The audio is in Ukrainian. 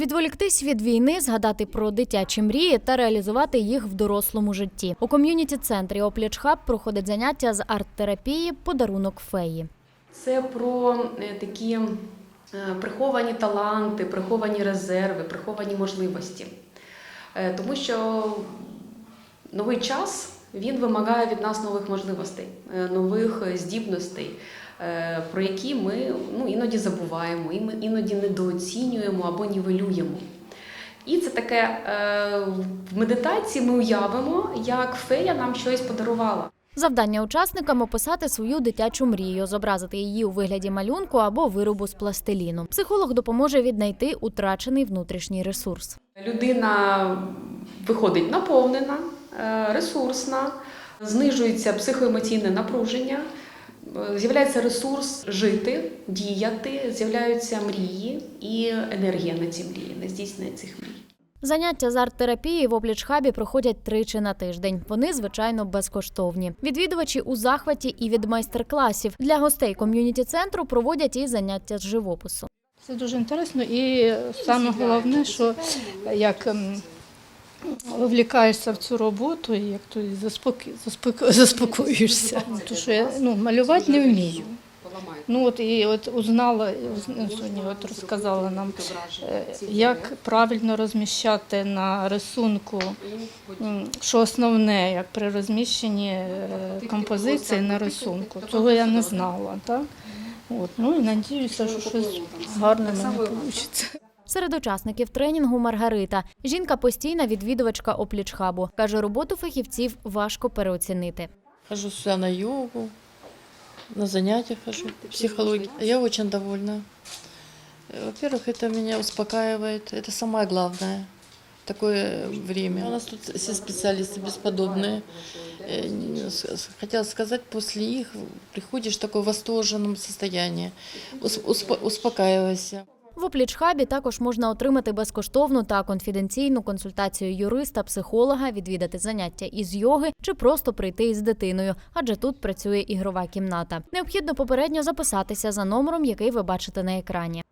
Відволіктись від війни, згадати про дитячі мрії та реалізувати їх в дорослому житті. У ком'юніті центрі Опліч Хаб проходить заняття з арт-терапії Подарунок феї. Це про е, такі е, приховані таланти, приховані резерви, приховані можливості. Е, Тому що новий час він вимагає від нас нових можливостей, е, нових здібностей, е, про які ми ну, іноді забуваємо, і ми іноді недооцінюємо або нівелюємо. І це таке е, в медитації ми уявимо, як фея нам щось подарувала. Завдання учасникам описати свою дитячу мрію, зобразити її у вигляді малюнку або виробу з пластиліну. Психолог допоможе віднайти утрачений внутрішній ресурс. Людина виходить наповнена, ресурсна, знижується психоемоційне напруження, е, з'являється ресурс жити, діяти, з'являються мрії і енергія на ці мрії, на здійснення цих мрій. Заняття з арт-терапії в Оплічхабі проходять тричі на тиждень. Вони звичайно безкоштовні. Відвідувачі у захваті і від майстер-класів для гостей ком'юніті центру проводять і заняття з живопису. Це дуже інтересно, і саме головне, що як вивлікаєшся в цю роботу, і як то і заспоки, заспоко- заспокоюєшся. Тому що я ну, малювати не вмію. Ну от і от узнала, ну, сьогодні от розказала нам, е, як правильно розміщати на рисунку, що основне, як при розміщенні е, композиції на рисунку. Цього я не знала. Так? От, ну і надіюся, що щось гарне в вийде. Серед учасників тренінгу Маргарита. Жінка постійна відвідувачка Оплічхабу. Каже, роботу фахівців важко переоцінити. Хожу сюда на йогу, на занятия хожу, психология. Я очень довольна. Э, Во-первых, это меня успокаивает, это самое главное в такое время. У нас тут все специалисты бесподобные. Э, не- с- с- Хотела сказать, после их приходишь в такое восторженном состоянии, Ус- успо- успокаивайся. В Оплічхабі також можна отримати безкоштовну та конфіденційну консультацію юриста, психолога, відвідати заняття із йоги чи просто прийти із дитиною, адже тут працює ігрова кімната. Необхідно попередньо записатися за номером, який ви бачите на екрані.